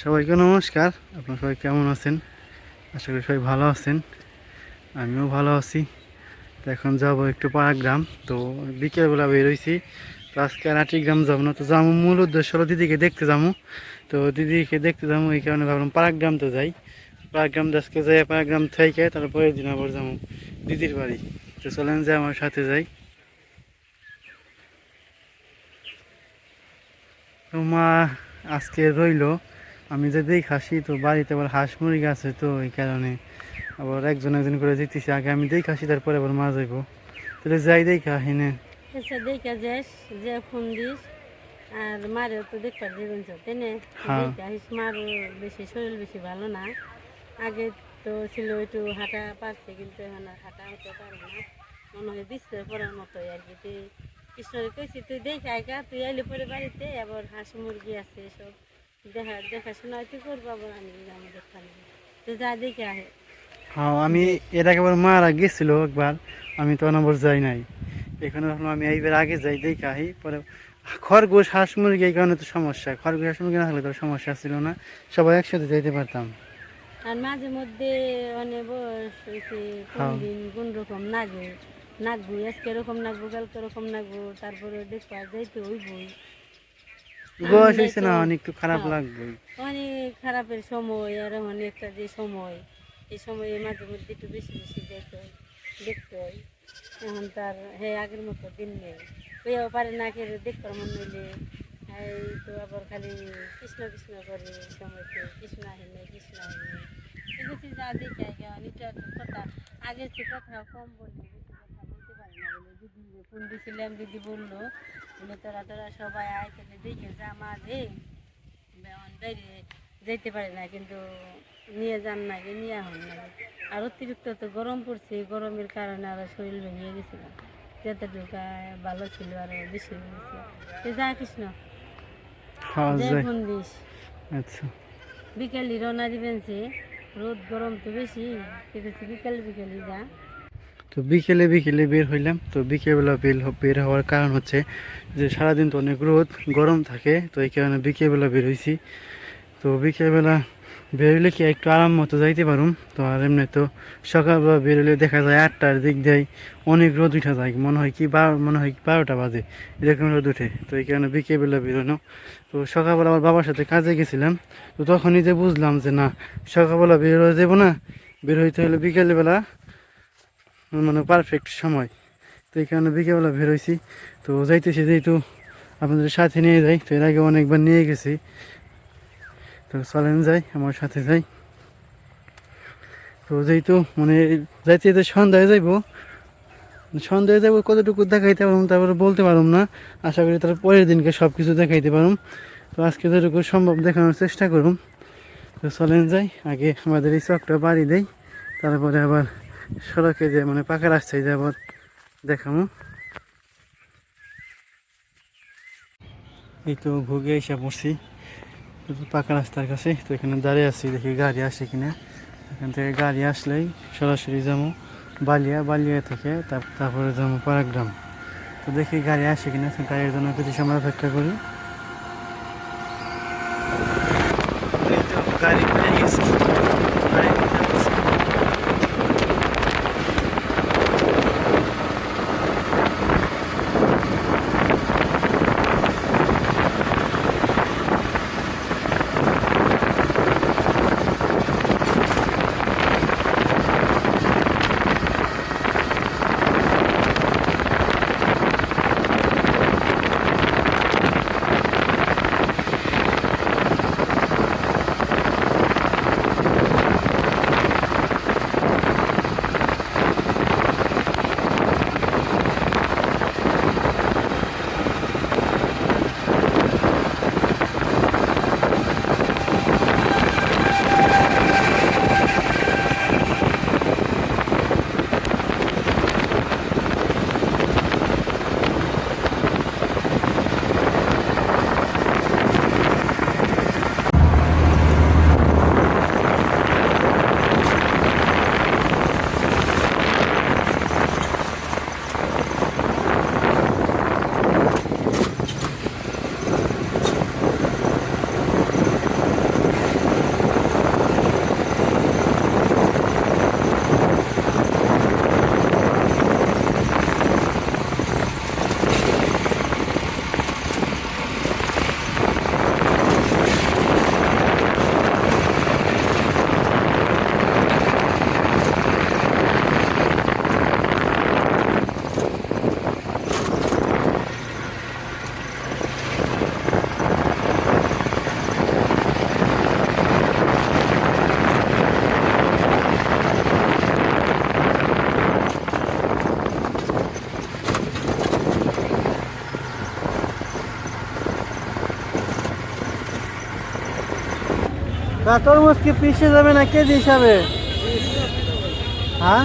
সবাইকে নমস্কার। আপনারা সবাই কেমন আছেন? আশা করি সবাই ভালো আছেন। আমিও ভালো আছি। তো এখন যাব একটু পাড়াগ্রাম। তো বিকেলবেলা বেরোইছি তো আজকে আর আটি গ্রাম যাব না। তো যাব মূল উদ্দেশ্য হলো দিদিকে দেখতে যাব। তো দিদিকে দেখতে যাব, এই কারণে ভাবলাম পাড়াগ্রাম তো যাই। পাড়াগ্রাম আজকে যাই, পাড়াগ্রাম থেকে তারপরে দিন আবার যাব দিদির বাড়ি। তো চলেন যে আমার সাথে যাই। তো মা আজকে রইল আমি যে দেখি হাসি তো বাড়িতে আবার হাঁস মুরগি আছে তো এই কারণে আবার একজন একজন করে যেতেছি আগে আমি দেখি হাসি তারপরে আবার মা যাইবো। তাহলে যাই দেখি আহিনে এসে দেখা যাস যে ফোন দিস আর তো জীবন হ্যাঁ। মার বেশি শরীর বেশি ভালো না। আগে তো ছিল একটু হাঁটা পারছে কিন্তু এখন আর হাঁটা হতে পারে না। মনে হয় বিস্তার পড়ার মতোই আর কি। তুই কৃষ্ণরে কইছি তুই দেখে আইগা তুই আইলে পরে বাড়িতে আবার হাঁস মুরগি আছে সব। দেখা দেখাশোনা তুই করব আবার আমি যা দেখে আহে। হ্যাঁ আমি এর আগে আবার মারা গেছিল একবার আমি তো আবার যাই নাই। এখানে ভাবলাম আমি এইবার আগে যাই দেখি আহি পরে খরগোশ হাঁস মুরগি এই কারণে তো সমস্যা। খরগোশ হাঁস মুরগি না থাকলে তো সমস্যা ছিল না। সবাই একসাথে যাইতে পারতাম। আর মাঝে মধ্যে অনেক বয়স হয়েছে কোন হ্যাঁ। রকম নাগে নাচবো আজকে এরকম নাচবো কালকে এরকম নাচবো তারপরে দেখবা যাইতে হইবই। বয়স হয়েছে না অনেক একটু খারাপ হ্যাঁ। লাগবে অনেক খারাপের সময় আর অনেক একটা যে সময় এই সময়ে মাঝে মধ্যে একটু বেশি বেশি দেখতে হয় দেখতে হয়। এখন তার হে আগের মতো দিন নেই। পেয়েও পারে না কে দেখতে মন নইলে এই তো আবার খালি কৃষ্ণ কৃষ্ণ করে সময়তে কৃষ্ণ আহিনে কৃষ্ণ আহিনে এগুলো যা দেখে অনেকটা কথা আগের কথা কম বলে ফোন দিয়েছিলাম দিদি বলল বলে তোরা তোরা সবাই আয় দেখে যা মা যেতে পারে না কিন্তু নিয়ে যান না নিয়ে হন না আর অতিরিক্ত তো গরম পড়ছে গরমের কারণে শরীর ভেঙে গেছিল যতটুকু ভালো ছিল আরও বেশি হয়ে গেছে তো যা কৃষ্ণ ফোন দিস আচ্ছা। বিকেলি রওনা দিবেন রোদ গরম তো বেশি বিকেল বিকেলি যা। তো বিকেলে বিকেলে বের হইলাম। তো বিকেলবেলা বের বের হওয়ার কারণ হচ্ছে যে সারাদিন তো অনেক রোদ, গরম থাকে, তো এই কারণে বিকেলবেলা বের হয়েছি তো বিকেলবেলা বেরোলে কি একটু আরাম মতো যাইতে পারুম? তো আর এমনি তো সকালবেলা বেরোলে দেখা যায় আটটার দিক দেয় অনেক রোদ উঠা যায়। মনে হয় কি বারো মনে হয় কি বারোটা বাজে, এরকম রোদ উঠে। তো এই কারণে বিকেলবেলা বেরোনো তো সকালবেলা আমার বাবার সাথে কাজে গেছিলাম। তো তখনই যে বুঝলাম যে না, সকালবেলা বের হয়ে যাব না। বের হইতে হলে বিকেলবেলা মানে পারফেক্ট সময়। তো এই কারণে বিকেলবেলা বেরোইছি তো যাইতেছি যেহেতু আপনাদের সাথে নিয়ে যাই, তো এর আগে অনেকবার নিয়ে গেছি। তো চলেন যাই, আমার সাথে যাই। তো যেহেতু মানে যাইতে যেতে সন্ধ্যায় যাইবো, সন্ধ্যায় যাব কতটুকু দেখাইতে পারুম তারপরে বলতে পারুম না। আশা করি তার পরের দিনকে সব কিছু দেখাইতে পারুম তো আজকে যেটুকু সম্ভব দেখানোর চেষ্টা করুম তো চলেন যাই, আগে আমাদের এই চকটা বাড়ি দেই, তারপরে আবার সড়কে যে মানে পাকা রাস্তায় যাব দেখামো। এই তো ভুগে এসে পড়ছি। পাকা রাস্তার কাছে, তো এখানে দাঁড়িয়ে আছি, দেখি গাড়ি আসে কিনা। এখান থেকে গাড়ি আসলেই সরাসরি যাব বালিয়া বালিয়া থেকে তার- তারপরে যাব পারাগ্রাম। তো দেখি গাড়ি আসে কিনা গাড়ির জন্য কিছু সময় অপেক্ষা করি। তরমুজ কি পিসে যাবে না কেজি হিসাবে? হ্যাঁ?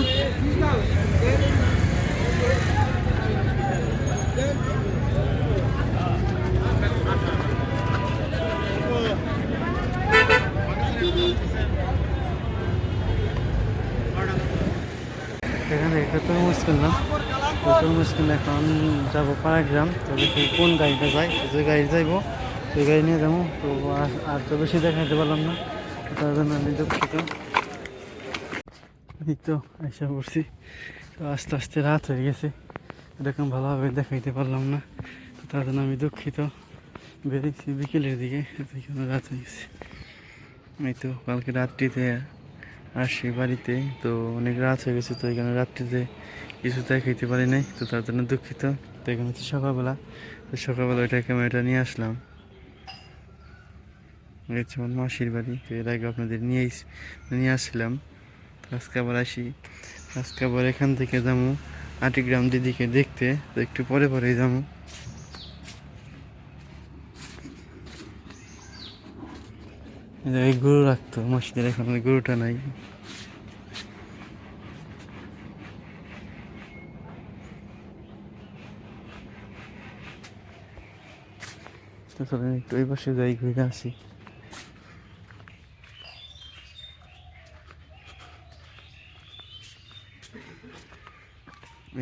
এখানে একটা তরমুজ কিনলাম। তো তরমুজ কিনলে এখন যাব পাড়াগ্রাম। তো দেখি কোন গাড়িটা যায় তো যে গাড়ি যাইবো সেই গাড়ি নিয়ে যাব। তো আর- তো বেশি দেখাইতে পারলাম না। তার জন্য আমি দুঃখিত এই তো এসে পড়ছি। তো আস্তে আস্তে রাত হয়ে গেছে। এরকম ভালোভাবে দেখাইতে পারলাম না। তো তার জন্য আমি দুঃখিত। বেরিয়েছি বিকেলের দিকে এখানে রাত হয়ে গেছে। এই তো, কালকে রাত্রিতে আসি বাড়িতে। তো অনেক রাত হয়ে গেছে, তো এখানে রাত্রিতে কিছু দেখাইতে পারি নাই। তো তার জন্য দুঃখিত। তো এখানে হচ্ছে সকালবেলা। তো সকালবেলা ওইটা ক্যামেরাটা নিয়ে আসলাম। হচ্ছে আমার মাসির বাড়ি। তো এর আগে আপনাদের নিয়ে নিয়ে আসছিলাম আজকে আবার আসি। আজকে আবার এখান থেকে যাব আটিগ্রাম দিদিকে দেখতে। তো একটু পরে পরেই যাব গরু রাখতো, মাসিদের এখন গরুটা নাই। তো একটু ওই পাশে যাই, ঘুরে আসি।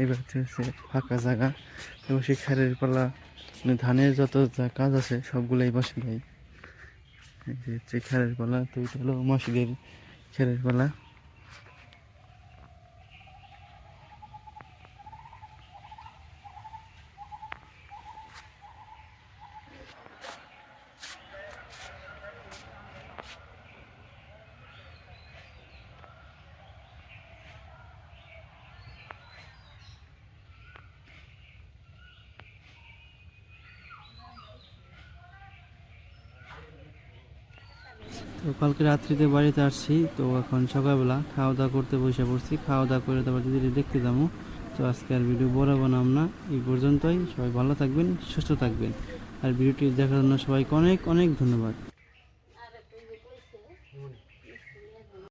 এইবার হচ্ছে ফাঁকা জায়গা এবং সেই খেরের পালা মানে ধানের যত যা কাজ আছে সবগুলোই বসে নেই। এই যে হচ্ছে খেরের পালা, তো এটা হলো মাসিদের খেরের পালা। তো কালকে রাত্রিতে বাড়িতে আসছি, তো এখন সকালবেলা খাওয়া দাওয়া করতে বসে পড়ছি। খাওয়া দাওয়া করে তারপর দিদি দেখতে যাব। তো আজকে আর ভিডিও বরাবর আমরা এই পর্যন্তই। সবাই ভালো থাকবেন, সুস্থ থাকবেন। আর ভিডিওটি দেখার জন্য সবাইকে অনেক অনেক ধন্যবাদ।